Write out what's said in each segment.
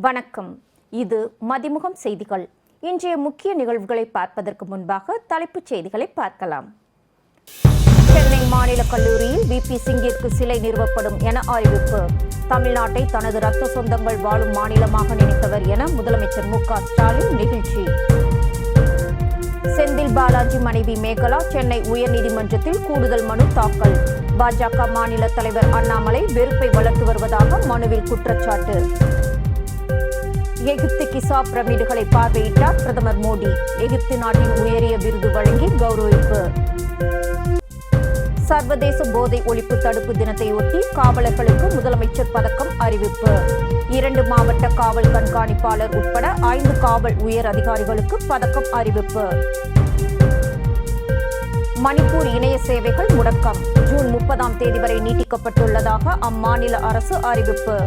வணக்கம். இது மதிமுகம் செய்திகள். இன்றைய முக்கிய நிகழ்வுகளை பார்ப்பதற்கு முன்பாக தலைப்புச் செய்திகளை பார்க்கலாம். சென்னை மாநில கல்லூரியில் விபி சிங்கிற்கு சிலை நிறுவப்படும் என அறிவிப்பு. தமிழ்நாட்டை தனது ரத்த சொந்தங்கள் வாழும் மாநிலமாக நினைத்தவர் என முதலமைச்சர் மு. க. ஸ்டாலின் நெகிழ்ச்சி. செந்தில் பாலாஜி மனைவி மேகலா சென்னை உயர்நீதிமன்றத்தில் கூடுதல் மனு தாக்கல். பாஜக மாநில தலைவர் அண்ணாமலை வெறுப்பை வளர்த்து வருவதாக மனுவில் குற்றச்சாட்டு. எகிப்து கிசா பிரமிடுகளை பார்வையிட்டார் பிரதமர் மோடி. எகிப்து நாட்டின் உயரிய விருது வழங்கி கௌரவிப்பு. சர்வதேச போதை ஒழிப்பு தடுப்பு தினத்தையொட்டி காவலர்களுக்கு முதலமைச்சர் பதக்கம் அறிவிப்பு. இரண்டு மாவட்ட காவல் கண்காணிப்பாளர் உட்பட ஐந்து காவல் உயர் அதிகாரிகளுக்கு பதக்கம் அறிவிப்பு. மணிப்பூர் இணைய சேவைகள் முடக்கம். ஜூன் முப்பதாம் தேதி வரை நீட்டிக்கப்பட்டுள்ளதாக அம்மாநில அரசு அறிவிப்பு.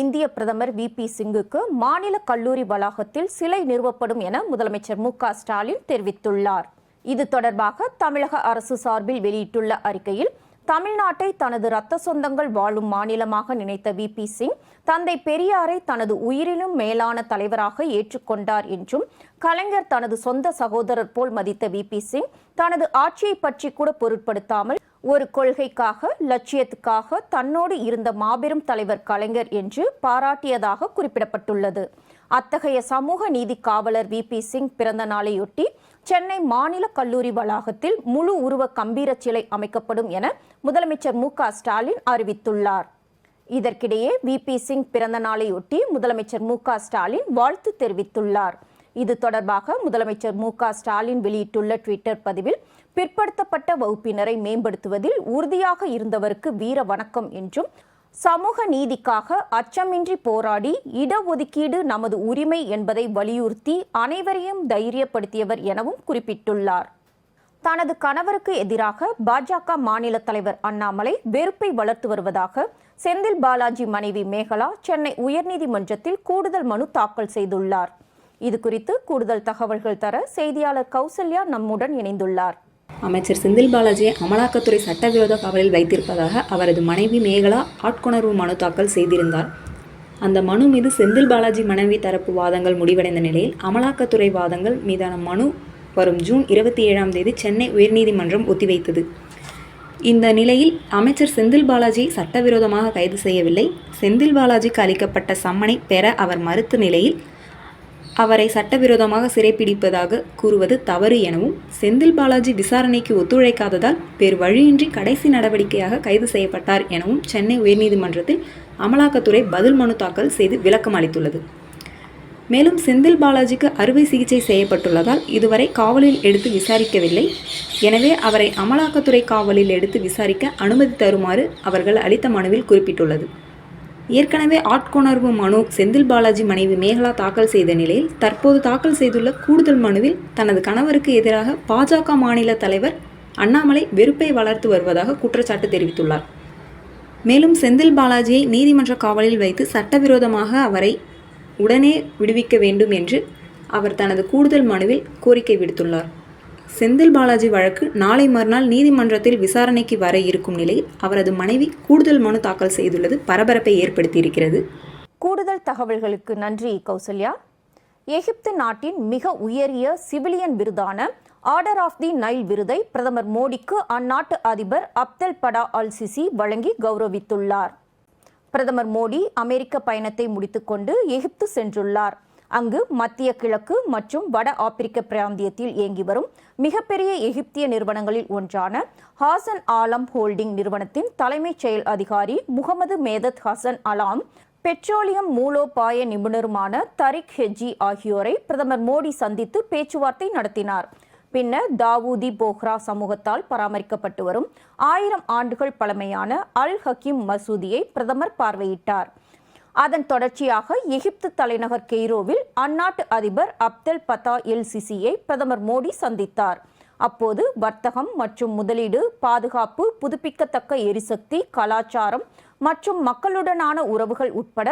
இந்திய பிரதமர் வி பி சிங்குக்கு மாநில கல்லூரி வளாகத்தில் சிலை நிறுவப்படும் என முதலமைச்சர் மு ஸ்டாலின் தெரிவித்துள்ளார். இது தொடர்பாக தமிழக அரசு சார்பில் வெளியிட்டுள்ள அறிக்கையில் தமிழ்நாட்டை தனது இரத்த சொந்தங்கள் வாழும் மாநிலமாக நினைத்த வி பி சிங் தந்தை பெரியாரை தனது உயிரினும் மேலான தலைவராக ஏற்றுக்கொண்டார் என்றும் கலைஞர் தனது சொந்த சகோதரர் போல் மதித்த வி பி சிங் தனது ஆட்சியை பற்றி கூட பொருட்படுத்தாமல் ஒரு கொள்கைக்காக லட்சியத்துக்காக தன்னோடு இருந்த மாபெரும் தலைவர் கலைஞர் என்று பாராட்டியதாக குறிப்பிடப்பட்டுள்ளது. அத்தகைய சமூக நீதி காவலர் வி. பி. சிங் பிறந்த நாளையொட்டி சென்னை மாநில கல்லூரி வளாகத்தில் முழு உருவ கம்பீர சிலை அமைக்கப்படும் என முதலமைச்சர் மு. க. ஸ்டாலின் அறிவித்துள்ளார். இதற்கிடையே வி. பி. சிங் பிறந்த நாளையொட்டி முதலமைச்சர் மு. ஸ்டாலின் வாழ்த்து தெரிவித்துள்ளார். இது தொடர்பாக முதலமைச்சர் மு. க. ஸ்டாலின் வெளியிட்டுள்ள ட்விட்டர் பதிவில் பிற்படுத்தப்பட்ட வகுப்பினரை மேம்படுத்துவதில் உறுதியாக இருந்தவருக்கு வீர வணக்கம் என்றும் சமூக நீதிக்காக அச்சமின்றி போராடி இடஒதுக்கீடு நமது உரிமை என்பதை வலியுறுத்தி அனைவரையும் தைரியப்படுத்தியவர் எனவும் குறிப்பிட்டுள்ளார். தனது கணவருக்கு எதிராக பாஜக மாநில தலைவர் அண்ணாமலை வெறுப்பை வளர்த்து வருவதாக செந்தில் பாலாஜி மனைவி மேகலா சென்னை உயர்நீதிமன்றத்தில் கூடுதல் மனு தாக்கல் செய்துள்ளார். இது குறித்து கூடுதல் தகவல்கள் தர செய்தியாளர் கௌசல்யா நம்முடன் இணைந்துள்ளார். அமைச்சர் செந்தில் பாலாஜியை அமலாக்கத்துறை சட்டவிரோத காவலில் வைத்திருப்பதாக அவரது மனைவி மேகலா ஆட்கொணர்வு மனு தாக்கல் செய்திருந்தார். அந்த மனு மீது செந்தில் பாலாஜி மனைவி தரப்பு வாதங்கள் முடிவடைந்த நிலையில் அமலாக்கத்துறை வாதங்கள் மீதான மனு வரும் ஜூன் இருபத்தி ஏழாம் தேதி சென்னை உயர்நீதிமன்றம் ஒத்திவைத்தது. இந்த நிலையில் அமைச்சர் செந்தில் பாலாஜி சட்டவிரோதமாக கைது செய்யவில்லை. செந்தில் பாலாஜிக்கு அளிக்கப்பட்ட சம்மனை பெற அவர் மறுத்த நிலையில் அவரை சட்டவிரோதமாக சிறைப்பிடிப்பதாக கூறுவது தவறு எனவும் செந்தில் பாலாஜி விசாரணைக்கு ஒத்துழைக்காததால் வேறு வழியின்றி கடைசி நடவடிக்கையாக கைது செய்யப்பட்டார் எனவும் சென்னை உயர்நீதிமன்றத்தில் அமலாக்கத்துறை பதில் மனு தாக்கல் செய்து விளக்கம் அளித்துள்ளது. மேலும் செந்தில் பாலாஜிக்கு அறுவை சிகிச்சை செய்யப்பட்டுள்ளதால் இதுவரை காவலில் எடுத்து விசாரிக்கவில்லை. எனவே அவரை அமலாக்கத்துறை காவலில் எடுத்து விசாரிக்க அனுமதி தருமாறு அவர்கள் அளித்த மனுவில் குறிப்பிட்டுள்ளது. ஏற்கனவே ஆட்கொணர்வு மனு செந்தில் பாலாஜி மனைவி மேகலா தாக்கல் செய்த நிலையில் தற்போது தாக்கல் செய்துள்ள கூடுதல் மனுவில் தனது கணவருக்கு எதிராக பாஜக மாநில தலைவர் அண்ணாமலை வெறுப்பை வளர்த்து வருவதாக குற்றச்சாட்டு தெரிவித்துள்ளார். மேலும் செந்தில் பாலாஜியை நீதிமன்ற காவலில் வைத்து சட்டவிரோதமாக அவரை உடனே விடுவிக்க வேண்டும் என்று அவர் தனது கூடுதல் மனுவில் கோரிக்கை விடுத்துள்ளார். செந்தில் பாலாஜி வழக்கு நாளை மறுநாள் நீதிமன்றத்தில் விசாரணைக்கு வர இருக்கும் நிலையில் அவரது மனைவி கூடுதல் மனு தாக்கல் செய்துள்ளது பரபரப்பை ஏற்படுத்தியிருக்கிறது. கூடுதல் தகவல்களுக்கு நன்றி கௌசல்யா. எகிப்து நாட்டின் மிக உயரிய சிவிலியன் விருதான ஆர்டர் ஆஃப் தி நைல் விருதை பிரதமர் மோடிக்கு அந்நாட்டு அதிபர் அப்தல் படா அல் சிசி வழங்கி கௌரவித்துள்ளார். பிரதமர் மோடி அமெரிக்க பயணத்தை முடித்துக்கொண்டு எகிப்து சென்றுள்ளார். அங்கு மத்திய கிழக்கு மற்றும் வட ஆப்பிரிக்க பிராந்தியத்தில் இயங்கி வரும் மிகப்பெரிய எகிப்திய நிறுவனங்களில் ஒன்றான ஹாசன் ஆலம் ஹோல்டிங் நிறுவனத்தின் தலைமைச் செயல் அதிகாரி முகமது மேதத் ஹசன் அலாம் பெட்ரோலியம் மூலோபாய நிபுணருமான தரிக் ஹெஜி ஆகியோரை பிரதமர் மோடி சந்தித்து பேச்சுவார்த்தை நடத்தினார். பின்னர் தாவூதி போஹ்ரா சமூகத்தால் பராமரிக்கப்பட்டு வரும் ஆயிரம் ஆண்டுகள் பழமையான அல் ஹக்கீம் மசூதியை பிரதமர் பார்வையிட்டார். அதன் தொடர்ச்சியாக எகிப்து தலைநகர் கெய்ரோவில் அந்நாட்டு அதிபர் அப்தெல் பத்தா எல் சிசியை பிரதமர் மோடி சந்தித்தார். அப்போது வர்த்தகம் மற்றும் முதலீடு பாதுகாப்பு புதுப்பிக்கத்தக்க எரிசக்தி கலாச்சாரம் மற்றும் மக்களுடனான உறவுகள் உட்பட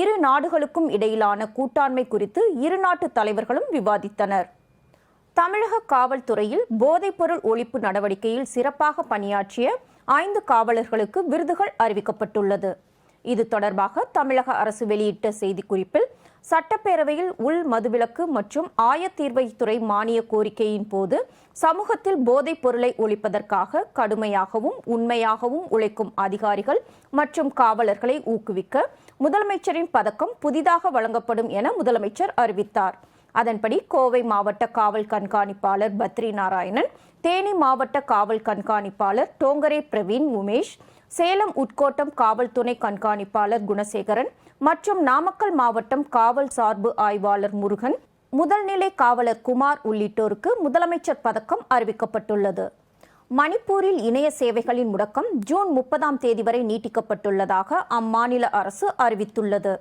இரு நாடுகளுக்கும் இடையிலான கூட்டாண்மை குறித்து இரு நாட்டு தலைவர்களும் விவாதித்தனர். தமிழக காவல்துறையில் போதைப்பொருள் ஒழிப்பு நடவடிக்கையில் சிறப்பாக பணியாற்றிய ஐந்து காவலர்களுக்கு விருதுகள் அறிவிக்கப்பட்டுள்ளது. இது தொடர்பாக தமிழக அரசு வெளியிட்ட செய்திக்குறிப்பில் சட்டப்பேரவையில் உள் மதுவிலக்கு மற்றும் ஆயத்தீர்வைத்துறை மானிய கோரிக்கையின் போது சமூகத்தில் போதைப் பொருளை ஒழிப்பதற்காக கடுமையாகவும் உண்மையாகவும் உழைக்கும் அதிகாரிகள் மற்றும் காவலர்களை ஊக்குவிக்க முதலமைச்சரின் பதக்கம் புதிதாக வழங்கப்படும் என முதலமைச்சர் அறிவித்தார். அதன்படி கோவை மாவட்ட காவல் கண்காணிப்பாளர் பத்ரி நாராயணன் தேனி மாவட்ட காவல் கண்காணிப்பாளர் டோங்கரே பிரவீன் உமேஷ் சேலம் உட்கோட்டம் காவல் துணை கண்காணிப்பாளர் குணசேகரன் மற்றும் நாமக்கல் மாவட்டம் காவல் சார்பு ஆய்வாளர் முருகன் முதல்நிலை காவலர் குமார் உள்ளிட்டோருக்கு முதலமைச்சர் பதக்கம் அறிவிக்கப்பட்டுள்ளது. மணிப்பூரில் இணைய சேவைகளின் முடக்கம் ஜூன் முப்பதாம் தேதி வரை நீட்டிக்கப்பட்டுள்ளதாக அம்மாநில அரசு அறிவித்துள்ளது.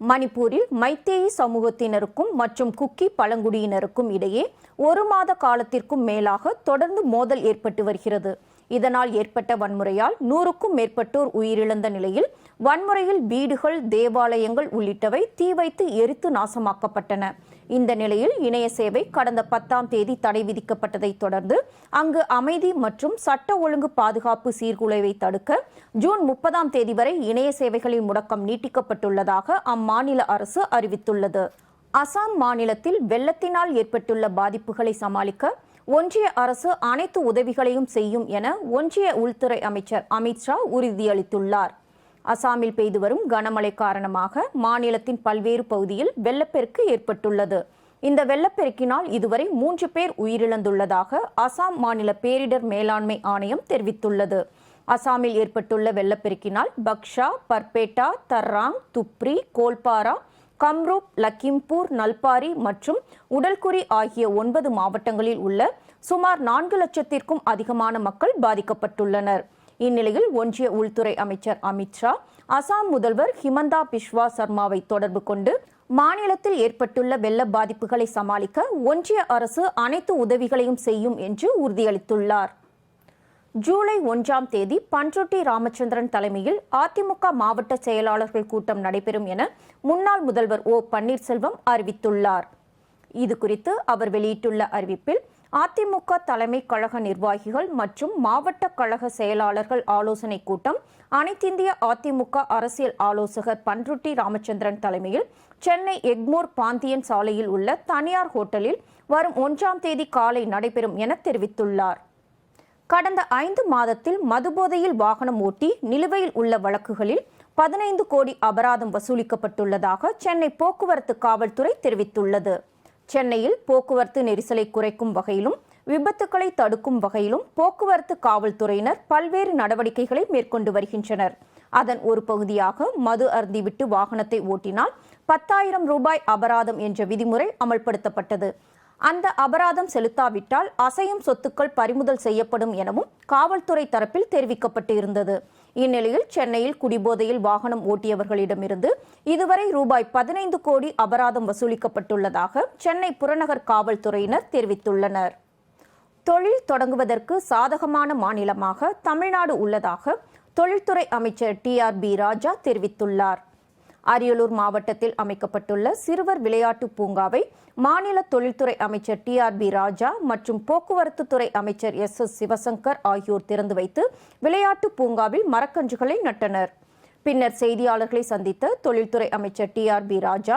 மணிப்பூரில் மைத்தேயி சமூகத்தினருக்கும் மற்றும் குக்கி பழங்குடியினருக்கும் இடையே ஒரு மாத காலத்திற்கும் மேலாக தொடர்ந்து மோதல் ஏற்பட்டு வருகிறது. இதனால் ஏற்பட்ட வன்முறையால் நூறுக்கும் மேற்பட்டோர் உயிரிழந்த நிலையில் வன்முறையில் வீடுகள் தேவாலயங்கள் உள்ளிட்டவை தீ வைத்து எரித்து நாசமாக்கப்பட்டன. இந்த நிலையில் இணைய சேவை கடந்த பத்தாம் தேதி தடை விதிக்கப்பட்டதைத் தொடர்ந்து அங்கு அமைதி மற்றும் சட்ட ஒழுங்கு பாதுகாப்பு சீர்குலைவை தடுக்க ஜூன் முப்பதாம் தேதி வரை இணைய சேவைகளின் முடக்கம் நீட்டிக்கப்பட்டுள்ளதாக அம்மாநில அரசு அறிவித்துள்ளது. அசாம் மாநிலத்தில் வெள்ளத்தினால் ஏற்பட்டுள்ள பாதிப்புகளை சமாளிக்க ஒன்றிய அரசு அனைத்து உதவிகளையும் செய்யும் என ஒன்றிய உள்துறை அமைச்சர் அமித்ஷா உறுதியளித்துள்ளார். அசாமில் பெய்து வரும் கனமழை காரணமாக மாநிலத்தின் பல்வேறு பகுதியில் வெள்ளப்பெருக்கு ஏற்பட்டுள்ளது. இந்த வெள்ளப்பெருக்கினால் இதுவரை மூன்று பேர் உயிரிழந்துள்ளதாக அசாம் மாநில பேரிடர் மேலாண்மை ஆணையம் தெரிவித்துள்ளது. அசாமில் ஏற்பட்டுள்ள வெள்ளப்பெருக்கினால் பக்ஷா பர்பேட்டா தர்ராங் துப்ரி கோல்பாரா கம்ரூப் லக்கிம்பூர் நல்பாரி மற்றும் உடல்குறி ஆகிய ஒன்பது மாவட்டங்களில் உள்ள சுமார் நான்கு லட்சத்திற்கும் அதிகமான மக்கள் பாதிக்கப்பட்டுள்ளனர். இந்நிலையில் ஒன்றிய உள்துறை அமைச்சர் அமித்ஷா அசாம் முதல்வர் ஹிமந்தா பிஸ்வா சர்மாவை தொடர்பு கொண்டு மாநிலத்தில் ஏற்பட்டுள்ள வெள்ள பாதிப்புகளை சமாளிக்க ஒன்றிய அரசு அனைத்து உதவிகளையும் செய்யும் என்று உறுதியளித்துள்ளார். ஜூலை ஒன்றாம் தேதி பன்ருட்டி ராமச்சந்திரன் தலைமையில் அதிமுக மாவட்ட செயலாளர்கள் கூட்டம் நடைபெறும் என முன்னாள் முதல்வர் ஓ பன்னீர்செல்வம் அறிவித்துள்ளார். இது குறித்து அவர் வெளியிட்டுள்ள அறிவிப்பில் அதிமுக தலைமை கழக நிர்வாகிகள் மற்றும் மாவட்ட கழக செயலாளர்கள் ஆலோசனைக் கூட்டம் அனைத்திந்திய அதிமுக அரசியல் ஆலோசகர் பன்ருட்டி ராமச்சந்திரன் தலைமையில் சென்னை எக்மோர் பாந்தியன் சாலையில் உள்ள தனியார் ஹோட்டலில் வரும் ஒன்றாம் தேதி காலை நடைபெறும் என தெரிவித்துள்ளார். கடந்த ஐந்து மாதத்தில் மதுபோதையில் வாகனம் ஓட்டி நிலுவையில் உள்ள வழக்குகளில் பதினைந்து கோடி அபராதம் வசூலிக்கப்பட்டுள்ளதாக சென்னை போக்குவரத்து காவல்துறை தெரிவித்துள்ளது. சென்னையில் போக்குவரத்து நெரிசலை குறைக்கும் வகையிலும் விபத்துக்களை தடுக்கும் வகையிலும் போக்குவரத்து காவல்துறையினர் பல்வேறு நடவடிக்கைகளை மேற்கொண்டு வருகின்றனர். அதன் ஒரு பகுதியாக மது அருந்திவிட்டு வாகனத்தை ஓட்டினால் பத்தாயிரம் ரூபாய் அபராதம் என்ற விதிமுறை அமல்படுத்தப்பட்டது. அந்த அபராதம் செலுத்தாவிட்டால் அசையும் சொத்துக்கள் பறிமுதல் செய்யப்படும் எனவும் காவல்துறை தரப்பில் தெரிவிக்கப்பட்டு இருந்தது இந்நிலையில் சென்னையில் குடிபோதையில் வாகனம் ஓட்டியவர்களிடமிருந்து இதுவரை ரூபாய் பதினைந்து கோடி அபராதம் வசூலிக்கப்பட்டுள்ளதாக சென்னை புறநகர் காவல்துறையினர் தெரிவித்துள்ளனர். தொழில் தொடங்குவதற்கு சாதகமான மாநிலமாக தமிழ்நாடு உள்ளதாக தொழில்துறை அமைச்சர் டி ஆர் பி ராஜா தெரிவித்துள்ளார். அரியலூர் மாவட்டத்தில் அமைக்கப்பட்டுள்ள சிறுவர் விளையாட்டு பூங்காவை மாநில தொழில்துறை அமைச்சர் டி ஆர் பி ராஜா மற்றும் போக்குவரத்து துறை அமைச்சர் எஸ் எஸ் சிவசங்கர் ஆகியோர் திறந்து வைத்து விளையாட்டு பூங்காவில் மரக்கன்றுகளை நட்டனர். பின்னர் செய்தியாளர்களை சந்தித்த தொழில்துறை அமைச்சர் டி ஆர் பி ராஜா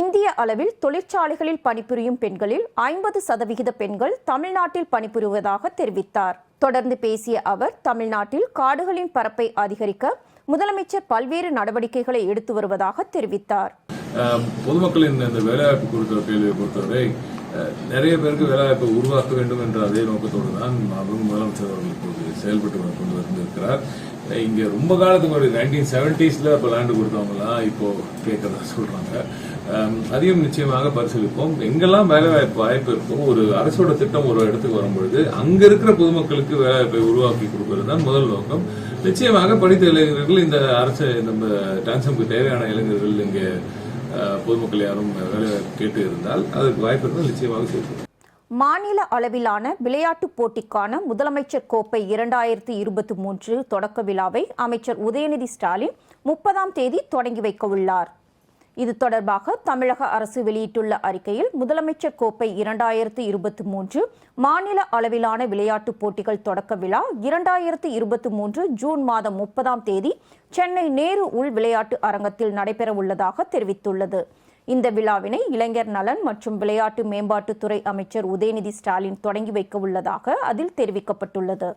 இந்திய அளவில் தொழிற்சாலைகளில் பணிபுரியும் பெண்களில் ஐம்பது சதவிகித பெண்கள் தமிழ்நாட்டில் பணிபுரிவதாக தெரிவித்தார். தொடர்ந்து பேசிய அவர் தமிழ்நாட்டில் காடுகளின் பரப்பை அதிகரிக்க முதலமைச்சர் பல்வேறு நடவடிக்கைகளை எடுத்து வருவதாக தெரிவித்தார். பொதுமக்களின் இந்த வேலைவாய்ப்பு குறித்த கேள்வியை பொறுத்தவரை நிறைய பேருக்கு வேலைவாய்ப்பை உருவாக்க வேண்டும் என்ற அதே நோக்கத்தோடு தான் அவரும் முதலமைச்சர் அவர்கள் இப்போது செயல்பட்டு கொண்டு வந்திருக்கிறார். இங்கே ரொம்ப காலத்துக்கு முன்னாடி நைன்டீன் செவன்டிஸில் இப்போ லேண்டு கொடுத்தவங்கலாம் இப்போ கேட்கறதா சொல்கிறாங்க அதையும் நிச்சயமாக பரிசீலிப்போம். எங்கெல்லாம் வேலைவாய்ப்பு வாய்ப்பு இருக்கோ ஒரு அரசோட திட்டம் ஒரு இடத்துக்கு வரும்பொழுது அங்க இருக்கிற பொதுமக்களுக்கு வேலைவாய்ப்பை உருவாக்கி கொடுப்பது தான் முதல் நோக்கம். நிச்சயமாக படித்த இளைஞர்கள் இந்த அரசு நம்ம டிரான்ஸ்ஃபார்முக்கு தேவையான இளைஞர்கள் இங்கே பொதுமக்கள் யாரும் வேலைவாய்ப்பு கேட்டு இருந்தால் அதுக்கு வாய்ப்பு இருந்தால் நிச்சயமாக சேர்க்கும் மாநில அளவிலான விளையாட்டுப் போட்டிக்கான முதலமைச்சர் கோப்பை இரண்டாயிரத்தி இருபத்தி மூன்று தொடக்க விழாவை அமைச்சர் உதயநிதி ஸ்டாலின் முப்பதாம் தேதி தொடங்கி வைக்க உள்ளார். இது தொடர்பாக தமிழக அரசு வெளியிட்டுள்ள அறிக்கையில் முதலமைச்சர் கோப்பை இரண்டாயிரத்து இருபத்தி மூன்று மாநில அளவிலான விளையாட்டுப் போட்டிகள் தொடக்க விழா இரண்டாயிரத்து இருபத்தி மூன்று ஜூன் மாதம் முப்பதாம் தேதி சென்னை நேரு உள் விளையாட்டு அரங்கத்தில் நடைபெறவுள்ளதாக தெரிவித்துள்ளது. இந்த விழாவினை இளைஞர் நலன் மற்றும் விளையாட்டு மேம்பாட்டுத்துறை அமைச்சர் உதயநிதி ஸ்டாலின் தொடங்கி வைக்க உள்ளதாக அதில் தெரிவிக்கப்பட்டுள்ளது.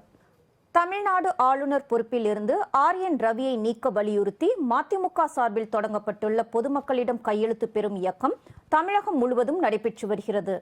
தமிழ்நாடு ஆளுநர் பொறுப்பில் இருந்து ஆர் என் ரவியை நீக்க வலியுறுத்தி மதிமுக சார்பில் தொடங்கப்பட்டுள்ள பொதுமக்களிடம் கையெழுத்து பெறும் இயக்கம் தமிழகம் முழுவதும் நடைபெற்று வருகிறது.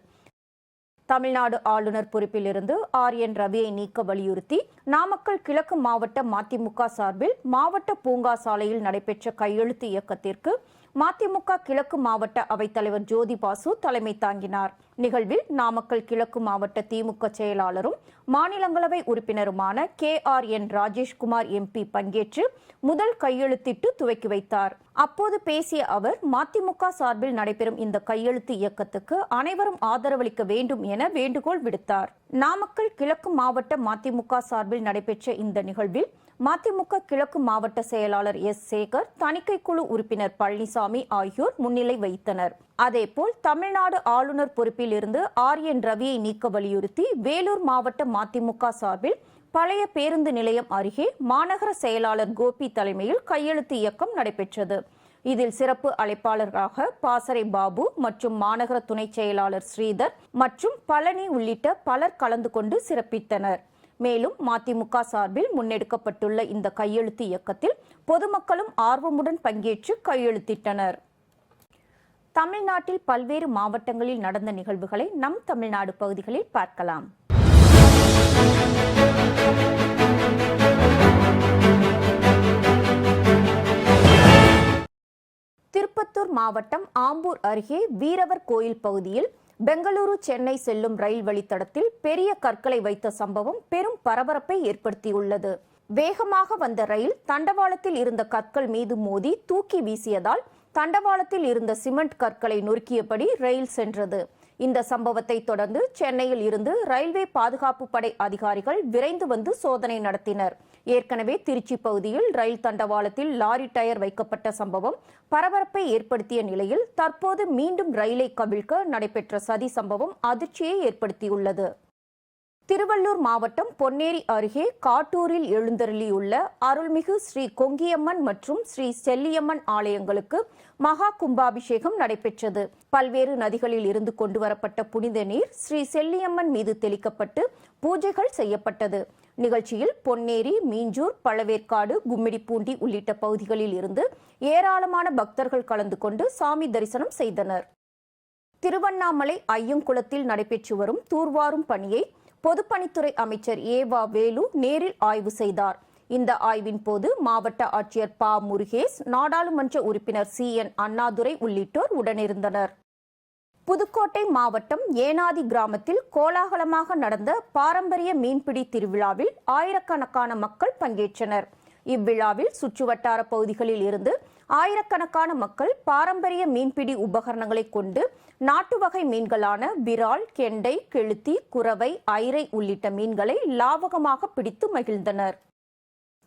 தமிழ்நாடு ஆளுநர் பொறுப்பில் இருந்து ஆர் என் ரவியை நீக்க வலியுறுத்தி நாமக்கல் கிழக்கு மாவட்ட மதிமுக சார்பில் மாவட்ட பூங்கா சாலையில் நடைபெற்ற கையெழுத்து இயக்கத்திற்கு மதிமுக கிழக்கு மாவட்ட அவைத்தலைவர் ஜோதி பாசு தலைமை தாங்கினார். நிகழ்வில் நாமக்கல் கிழக்கு மாவட்ட திமுக செயலாளரும் மாநிலங்களவை உறுப்பினருமான K R N Rajeshkumar MP பங்கேற்று முதல் கையெழுத்திட்டு துவக்கி வைத்தார். அப்போது பேசிய அவர் மதிமுக சார்பில் நடைபெறும் இந்த கையெழுத்து இயக்கத்துக்கு அனைவரும் ஆதரவளிக்க வேண்டும் என வேண்டுகோள் விடுத்தார். நாமக்கல் கிழக்கு மாவட்ட மதிமுக சார்பில் நடைபெற்ற இந்த நிகழ்வில் மதிமுக கிழக்கு மாவட்ட செயலாளர் எஸ் சேகர் தணிக்கை குழு உறுப்பினர் பழனிசாமி ஆகியோர் முன்னிலை வைத்தனர் அதேபோல் தமிழ்நாடு ஆளுநர் பொறுப்பில் இருந்து ஆர் என் ரவியை நீக்க வலியுறுத்தி வேலூர் மாவட்ட மதிமுக சார்பில் பழைய பேருந்து நிலையம் அருகே மாநகர செயலாளர் கோபி தலைமையில் கையெழுத்து இயக்கம் நடைபெற்றது. இதில் சிறப்பு அழைப்பாளராக பாசறை பாபு மற்றும் மாநகர துணை செயலாளர் ஸ்ரீதர் மற்றும் பழனி உள்ளிட்ட பலர் கலந்து கொண்டு சிறப்பித்தனர். மேலும் மதிமுக சார்பில் முன்னெடுக்கப்பட்டுள்ள இந்த கையெழுத்து இயக்கத்தில் பொதுமக்களும் ஆர்வமுடன் பங்கேற்று கையெழுத்திட்டனர். தமிழ்நாட்டில் பல்வேறு மாவட்டங்களில் நடந்த நிகழ்வுகளை நம் தமிழ்நாடு பகுதிகளில் பார்க்கலாம். திருப்பத்தூர் மாவட்டம் ஆம்பூர் அருகே வீரவர் கோயில் பகுதியில் பெங்களூரு சென்னை செல்லும் ரயில் வழித்தடத்தில் பெரிய கற்களை வைத்த சம்பவம் பெரும் பரபரப்பை ஏற்படுத்தியுள்ளது. வேகமாக வந்த ரயில் தண்டவாளத்தில் இருந்த கற்கள் மீது மோதி தூக்கி வீசியதால் தண்டவாளத்தில் இருந்த சிமெண்ட் கற்களை நொறுக்கியபடி ரயில் சென்றது. இந்த சம்பவத்தை தொடர்ந்து சென்னையில் இருந்து ரயில்வே பாதுகாப்பு படை அதிகாரிகள் விரைந்து வந்து சோதனை நடத்தினர். ஏற்கனவே திருச்சி பகுதியில் ரயில் தண்டவாளத்தில் லாரி டயர் வைக்கப்பட்ட சம்பவம் பரபரப்பை ஏற்படுத்திய நிலையில் தற்போது மீண்டும் ரயிலை கவிழ்க்க நடைபெற்ற சதி சம்பவம் அதிர்ச்சியை ஏற்படுத்தியுள்ளது. திருவள்ளூர் மாவட்டம் பொன்னேரி அருகே காட்டூரில் எழுந்தருளியுள்ள அருள்மிகு ஸ்ரீ கொங்கியம்மன் மற்றும் ஸ்ரீ செல்லியம்மன் ஆலயங்களுக்கு மகா கும்பாபிஷேகம் நடைபெற்றது. பல்வேறு நதிகளில் இருந்து கொண்டு வரப்பட்ட புனித நீர் ஸ்ரீ செல்லியம்மன் மீது தெளிக்கப்பட்டு பூஜைகள் செய்யப்பட்டது. நிகழ்ச்சியில் பொன்னேரி மீஞ்சூர் பழவேற்காடு கும்மிடிப்பூண்டி உள்ளிட்ட பகுதிகளில் இருந்து ஏராளமான பக்தர்கள் கலந்து கொண்டு சாமி தரிசனம் செய்தனர். திருவண்ணாமலை ஐயங்குளத்தில் நடைபெற்று வரும் தூர்வாரும் பணியை பொதுப்பணித்துறை அமைச்சர் ஏவா வேலு நேரில் ஆய்வு செய்தார். இந்த ஆய்வின் போது மாவட்ட ஆட்சியர் பா. முருகேஷ் நாடாளுமன்ற உறுப்பினர் சி. என். அண்ணாதுரை உள்ளிட்டோர் உடனிருந்தனர். புதுக்கோட்டை மாவட்டம் ஏனாதி கிராமத்தில் கோலாகலமாக நடந்த பாரம்பரிய மீன்பிடி திருவிழாவில் ஆயிரக்கணக்கான மக்கள் பங்கேற்றனர். இவ்விழாவில் சுற்றுவட்டார பகுதிகளில் இருந்து ஆயிரக்கணக்கான மக்கள் பாரம்பரிய மீன்பிடி உபகரணங்களை கொண்டு நாட்டு வகை மீன்களான விரால் கெண்டை கெளுத்தி குறவை ஐரை உள்ளிட்ட மீன்களை லாவகமாக பிடித்து மகிழ்ந்தனர்.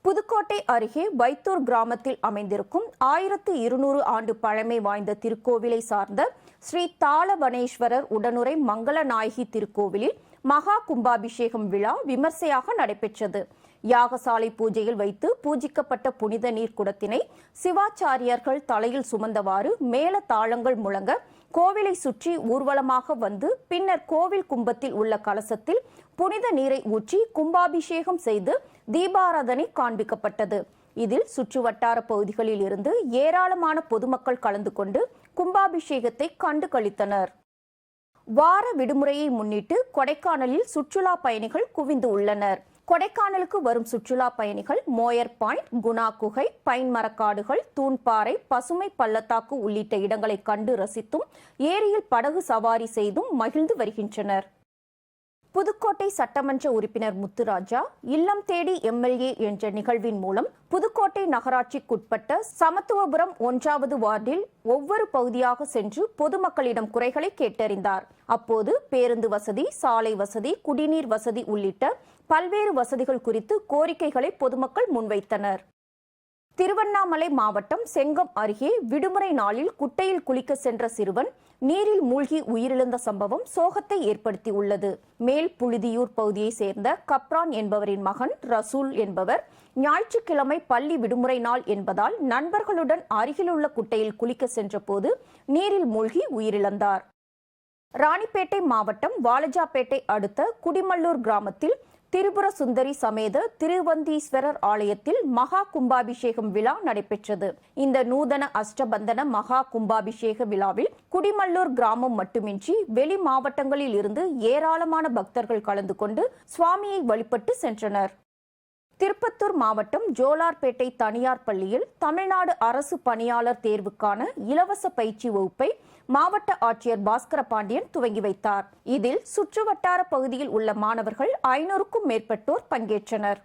புதுக்கோட்டை அருகே வைத்தூர் கிராமத்தில் அமைந்திருக்கும் ஆயிரத்து இருநூறு ஆண்டு பழமை வாய்ந்த திருக்கோவிலை சார்ந்த ஸ்ரீ தாளவனேஸ்வரர் உடனுரை மங்களநாயகி திருக்கோவிலில் மகா கும்பாபிஷேகம் விழா விமர்சையாக நடைபெற்றது. யாகசாலை பூஜையில் வைத்து பூஜிக்கப்பட்ட புனித நீர் குடத்தினை சிவாச்சாரியர்கள் தலையில் சுமந்தவாறு மேல தாளங்கள் முழங்க கோவிலை சுற்றி ஊர்வலமாக வந்து பின்னர் கோவில் கும்பத்தில் உள்ள கலசத்தில் புனித நீரை ஊற்றி கும்பாபிஷேகம் செய்து தீபாராதனை காண்பிக்கப்பட்டது. இதில் சுற்றுவட்டார பகுதிகளில் இருந்து ஏராளமான பொதுமக்கள் கலந்து கொண்டு கும்பாபிஷேகத்தை கண்டு களித்தனர். வார விடுமுறையை முன்னிட்டு கொடைக்கானலில் சுற்றுலா பயணிகள் குவிந்து உள்ளனர். கொடைக்கானலுக்கு வரும் சுற்றுலா பயணிகள் மோயர் பாயிண்ட் குணா குகை பைன் மரக்காடுகள் தூண்பாறை பசுமை பள்ளத்தாக்கு உள்ளிட்ட இடங்களை கண்டு ரசித்தும் ஏரியில் படகு சவாரி செய்தும் மகிழ்ந்து வருகின்றனர். புதுக்கோட்டை சட்டமன்ற உறுப்பினர் முத்துராஜா இல்லம் தேடி எம்எல்ஏ என்ற நிகழ்வின் மூலம் புதுக்கோட்டை நகராட்சிக்குட்பட்ட சமத்துவபுரம் ஒன்றாவது வார்டில் ஒவ்வொரு பகுதியாக சென்று பொதுமக்களிடம் குறைகளை கேட்டறிந்தார். அப்போது பேருந்து வசதி சாலை வசதி குடிநீர் வசதி உள்ளிட்ட பல்வேறு வசதிகள் குறித்து கோரிக்கைகளை பொதுமக்கள் முன்வைத்தனர். திருவண்ணாமலை மாவட்டம் செங்கம் அருகே விடுமுறை நாளில் குட்டையில் குளிக்க சென்ற சிறுவன் நீரில் மூழ்கி உயிரிழந்த சம்பவம் சோகத்தை ஏற்படுத்தியுள்ளது. மேல் புழுதியூர் பகுதியைச் சேர்ந்த கப்ரான் என்பவரின் மகன் ரசூல் என்பவர் ஞாயிற்றுக்கிழமை பள்ளி விடுமுறை நாள் என்பதால் நண்பர்களுடன் அருகிலுள்ள குட்டையில் குளிக்க சென்றபோது நீரில் மூழ்கி உயிரிழந்தார். ராணிப்பேட்டை மாவட்டம் வாலஜாப்பேட்டை அடுத்த குடிமல்லூர் கிராமத்தில் திரிபுர சுந்தரி சமேத திருவந்தீஸ்வரர் ஆலயத்தில் மகா கும்பாபிஷேகம் விழா நடைபெற்றது. இந்த நூதன அஷ்டபந்தன மகா கும்பாபிஷேக விழாவில் குடிமல்லூர் கிராமம் மட்டுமின்றி வெளி மாவட்டங்களில் இருந்து ஏராளமான பக்தர்கள் கலந்து கொண்டு சுவாமியை வழிபட்டு சென்றனர். திருப்பத்தூர் மாவட்டம் ஜோலார்பேட்டை தனியார் பள்ளியில் தமிழ்நாடு அரசு பணியாளர் தேர்வுக்கான இலவச பயிற்சி வகுப்பை மாவட்ட ஆட்சியர் பாஸ்கர பாண்டியன் துவங்கி வைத்தார். இதில் சுற்றுவட்டார பகுதியில் உள்ள மாணவர்கள் ஐநூறுக்கும் மேற்பட்டோர் பங்கேற்றனர்.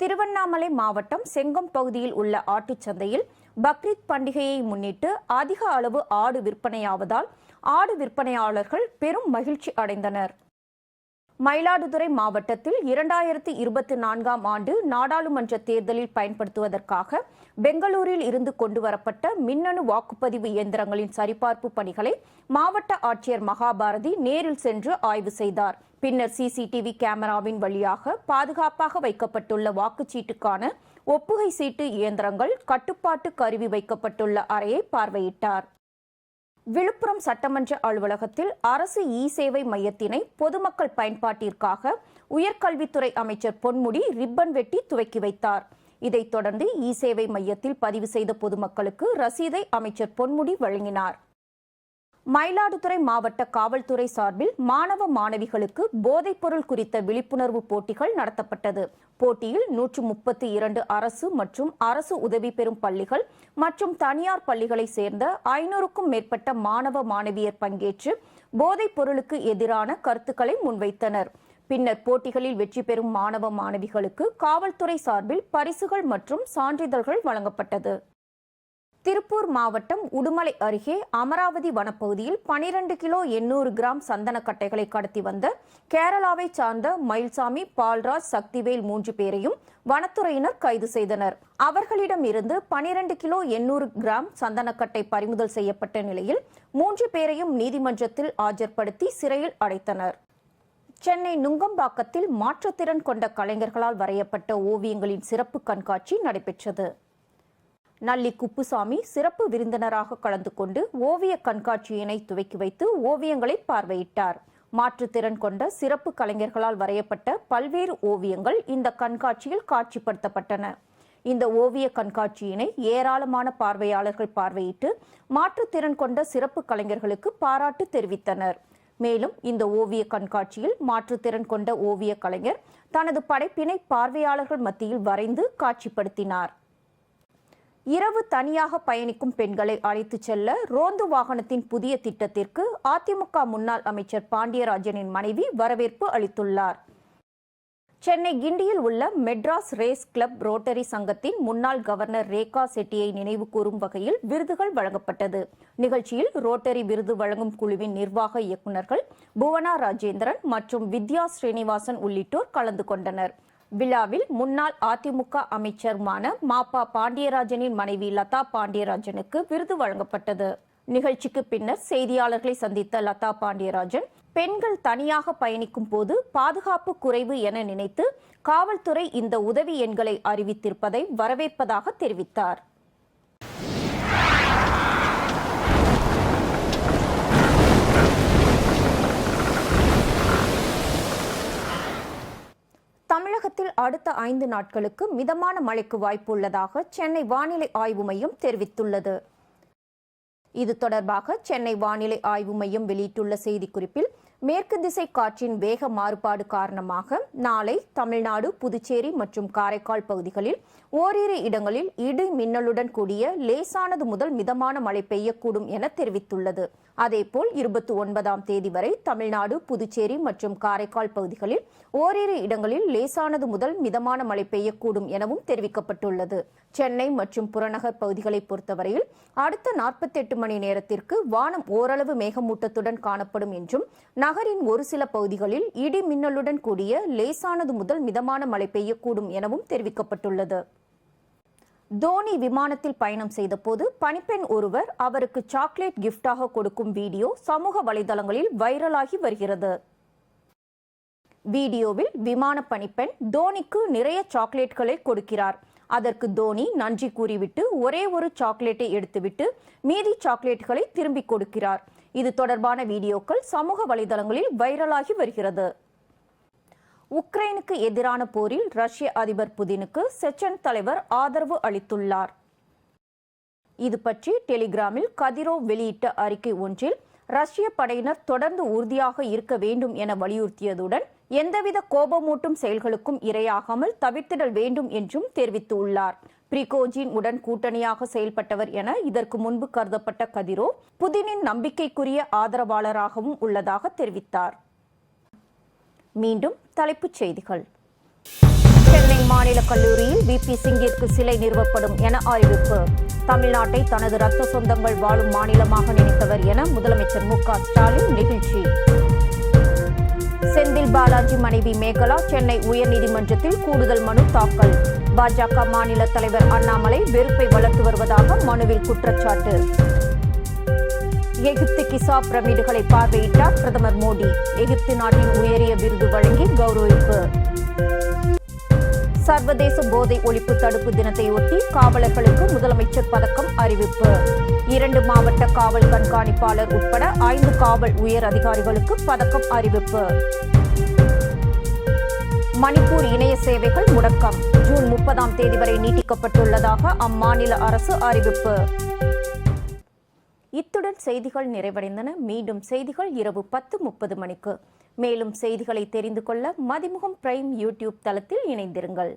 திருவண்ணாமலை மாவட்டம் செங்கம் பகுதியில் உள்ள ஆட்டுச்சந்தையில் பக்ரீத் பண்டிகையை முன்னிட்டு அதிக அளவு ஆடு விற்பனையாவதால் ஆடு விற்பனையாளர்கள் பெரும் மகிழ்ச்சி அடைந்தனர். மயிலாடுதுறை மாவட்டத்தில் இரண்டாயிரத்தி இருபத்தி நான்காம் ஆண்டு நாடாளுமன்ற தேர்தலில் பயன்படுத்துவதற்காக பெங்களூரில் இருந்து கொண்டுவரப்பட்ட மின்னணு வாக்குப்பதிவு இயந்திரங்களின் சரிபார்ப்பு பணிகளை மாவட்ட ஆட்சியர் மகாபாரதி நேரில் சென்று ஆய்வு செய்தார். பின்னர் சிசிடிவி கேமராவின் வழியாக பாதுகாப்பாக வைக்கப்பட்டுள்ள வாக்குச்சீட்டுக்கான ஒப்புகை சீட்டு இயந்திரங்கள் கட்டுப்பாட்டு கருவி வைக்கப்பட்டுள்ள அறையை பார்வையிட்டார். விழுப்புரம் சட்டமன்ற அலுவலகத்தில் அரசு இ சேவை மையத்தினை பொதுமக்கள் பயன்பாட்டிற்காக உயர்கல்வித்துறை அமைச்சர் பொன்முடி ரிப்பன் வெட்டி துவக்கி வைத்தார். இதைத் தொடர்ந்து இ சேவை மையத்தில் பதிவு செய்த பொதுமக்களுக்கு ரசீதை அமைச்சர் பொன்முடி வழங்கினார். மயிலாடுதுறை மாவட்ட காவல்துறை சார்பில் மாணவ மாணவிகளுக்கு போதைப்பொருள் குறித்த விழிப்புணர்வு போட்டிகள் நடத்தப்பட்டது. போட்டியில் நூற்று முப்பத்தி இரண்டு அரசு மற்றும் அரசு உதவி பெறும் பள்ளிகள் மற்றும் தனியார் பள்ளிகளைச் சேர்ந்த ஐநூறுக்கும் மேற்பட்ட மாணவ மாணவியர் பங்கேற்று போதைப் பொருளுக்கு எதிரான கருத்துக்களை முன்வைத்தனர். பின்னர் போட்டிகளில் வெற்றி பெறும் மாணவ மாணவிகளுக்கு காவல்துறை சார்பில் பரிசுகள் மற்றும் சான்றிதழ்கள் வழங்கப்பட்டது. திருப்பூர் மாவட்டம் உடுமலை அருகே அமராவதி வனப்பகுதியில் பனிரெண்டு கிலோ எண்ணூறு கிராம் சந்தனக்கட்டைகளை கடத்தி வந்த கேரளாவை சார்ந்த மயில்சாமி பால்ராஜ் சக்திவேல் மூன்று பேரையும் வனத்துறையினர் கைது செய்தனர். அவர்களிடம் இருந்து பனிரெண்டு கிலோ எண்ணூறு கிராம் சந்தனக்கட்டை பறிமுதல் செய்யப்பட்ட நிலையில் மூன்று பேரையும் நீதிமன்றத்தில் ஆஜர்படுத்தி சிறையில் அடைத்தனர். சென்னை நுங்கம்பாக்கத்தில் மாற்றுத்திறன் கொண்ட கலைஞர்களால் வரையப்பட்ட ஓவியங்களின் சிறப்பு கண்காட்சி நடைபெற்றது. நல்லி குப்புசாமி சிறப்பு விருந்தினராக கலந்து கொண்டு ஓவிய கண்காட்சியினை துவக்கி வைத்து ஓவியங்களை பார்வையிட்டார். மாற்றுத்திறன் கொண்ட சிறப்பு கலைஞர்களால் வரையப்பட்ட பல்வேறு ஓவியங்கள் இந்த கண்காட்சியில் காட்சிப்படுத்தப்பட்டன. இந்த ஓவிய கண்காட்சியினை ஏராளமான பார்வையாளர்கள் பார்வையிட்டு மாற்றுத்திறன் கொண்ட சிறப்பு கலைஞர்களுக்கு பாராட்டு தெரிவித்தனர். மேலும் இந்த ஓவிய கண்காட்சியில் மாற்றுத்திறன் கொண்ட ஓவிய கலைஞர் தனது படைப்பினை பார்வையாளர்கள் மத்தியில் வரைந்து காட்சிப்படுத்தினார். இரவு தனியாக பயணிக்கும் பெண்களை அழைத்துச் செல்ல ரோந்து வாகனத்தின் புதிய திட்டத்திற்கு அதிமுக முன்னாள் அமைச்சர் பாண்டியராஜனின் மனைவி வரவேற்பு அளித்துள்ளார். சென்னை கிண்டியில் உள்ள மெட்ராஸ் ரேஸ் கிளப் ரோட்டரி சங்கத்தின் முன்னாள் கவர்னர் ரேகா செட்டியை நினைவு கூறும் வகையில் விருதுகள் வழங்கப்பட்டது. நிகழ்ச்சியில் ரோட்டரி விருது வழங்கும் குழுவின் நிர்வாக இயக்குநர்கள் புவனா ராஜேந்திரன் மற்றும் வித்யா ஸ்ரீனிவாசன் உள்ளிட்டோர் கலந்து கொண்டனர். விழாவில் முன்னாள் அதிமுக அமைச்சருமான மாப்பா பாண்டியராஜனின் மனைவி லதா பாண்டியராஜனுக்கு விருது வழங்கப்பட்டது. நிகழ்ச்சிக்கு பின்னர் செய்தியாளர்களை சந்தித்த லதா பாண்டியராஜன் பெண்கள் தனியாக பயணிக்கும் போது பாதுகாப்பு குறைவு என நினைத்து காவல்துறை இந்த உதவி எண்களை அறிவித்திருப்பதை வரவேற்பதாக தெரிவித்தார். தமிழகத்தில் அடுத்த ஐந்து நாட்களுக்கு மிதமான மழைக்கு வாய்ப்பு உள்ளதாக சென்னை வானிலை ஆய்வு மையம் தெரிவித்துள்ளது. இது தொடர்பாக சென்னை வானிலை ஆய்வு மையம் வெளியிட்டுள்ள செய்திக்குறிப்பில் மேற்கு திசை காற்றின் வேக மாறுபாடு காரணமாக நாளை தமிழ்நாடு புதுச்சேரி மற்றும் காரைக்கால் பகுதிகளில் ஓரிரு இடங்களில் இடி மின்னலுடன் கூடிய லேசானது முதல் மிதமான மழை பெய்யக்கூடும் என தெரிவித்துள்ளது. அதேபோல் இருபத்தி ஒன்பதாம் தேதி வரை தமிழ்நாடு புதுச்சேரி மற்றும் காரைக்கால் பகுதிகளில் ஓரிரு இடங்களில் லேசானது முதல் மிதமான மழை பெய்யக்கூடும் எனவும் தெரிவிக்கப்பட்டுள்ளது. சென்னை மற்றும் புறநகர் பகுதிகளை பொறுத்தவரையில் அடுத்த நாற்பத்தெட்டு மணி நேரத்திற்கு வானம் ஓரளவு மேகமூட்டத்துடன் காணப்படும் என்றும் நகரின் ஒரு சில பகுதிகளில் இடி மின்னலுடன் கூடிய லேசானது முதல் மிதமான மழை பெய்யக்கூடும் எனவும் தெரிவிக்கப்பட்டுள்ளது. தோனி விமானத்தில் பயணம் செய்தபோது பணிப்பெண் ஒருவர் அவருக்கு சாக்லேட் கிஃப்டாக கொடுக்கும் வீடியோ சமூக வலைதளங்களில் வைரலாகி வருகிறது. வீடியோவில் விமான பணிப்பெண் தோனிக்கு நிறைய சாக்லேட்களை கொடுக்கிறார். அதற்கு தோனி நன்றி கூறிவிட்டு ஒரே ஒரு சாக்லேட்டை எடுத்துவிட்டு மீதி சாக்லேட்களை திரும்பி கொடுக்கிறார். இது தொடர்பான வீடியோக்கள் சமூக வலைதளங்களில் வைரலாகி வருகிறது. உக்ரைனுக்கு எதிரான போரில் ரஷ்ய அதிபர் புதினுக்கு செச்சன் தலைவர் ஆதரவு அளித்துள்ளார். இது பற்றி டெலிகிராமில் கதிரோ வெளியிட்ட அறிக்கை ஒன்றில் ரஷ்ய படையினர் தொடர்ந்து உறுதியாக இருக்க வேண்டும் என வலியுறுத்தியதுடன் எந்தவித கோபமூட்டும் செயல்களுக்கும் இரையாகாமல் தவிர்த்திடல் வேண்டும் என்றும் தெரிவித்துள்ளார். பிரிகோஜின் உடன் கூட்டணியாக செயல்பட்டவர் என இதற்கு முன்பு கருதப்பட்ட கதிரோ புதினின் நம்பிக்கைக்குரிய ஆதரவாளராகவும் உள்ளதாக தெரிவித்தார். மீண்டும் தலைப்புச் செய்திகள். சென்னை மாநில கல்லூரியில் விபி சிங்கிற்கு சிலை நிறுவப்படும் என அறிவிப்பு. தமிழ்நாட்டை தனது ரத்த சொந்தங்கள் வாழும் மாநிலமாக நினைத்தவர் என முதலமைச்சர் மு. க. ஸ்டாலின் நெகிழ்ச்சி. செந்தில் பாலாஜி மனைவி மேகலா சென்னை உயர்நீதிமன்றத்தில் கூடுதல் மனு தாக்கல். பாஜக மாநில தலைவர் அண்ணாமலை வெறுப்பை வளர்த்து வருவதாக மனுவில் குற்றச்சாட்டு. எகிப்து கிசா பிரமிடுகளை பார்வையிட்டார் பிரதமர் மோடி. எகிப்து நாட்டின் உயரிய விருது வழங்கி கௌரவிப்பு. சர்வதேச போதை ஒழிப்பு தடுப்பு தினத்தையொட்டி காவலர்களுக்கு முதலமைச்சர் பதக்கம் அறிவிப்பு. இரண்டு மாவட்ட காவல் கண்காணிப்பாளர் உட்பட ஐந்து காவல் உயர் அதிகாரிகளுக்கு பதக்கம் அறிவிப்பு. மணிப்பூர் இணைய சேவைகள் முடக்கம். ஜூன் முப்பதாம் தேதி வரை நீட்டிக்கப்பட்டுள்ளதாக அம்மாநில அரசு அறிவிப்பு. இத்துடன் செய்திகள் நிறைவடைந்தன. மீண்டும் செய்திகள் இரவு பத்து முப்பது மணிக்கு. மேலும் செய்திகளை தெரிந்து கொள்ள மதிமுகம் பிரைம் யூடியூப் தளத்தில் இணைந்திருங்கள்.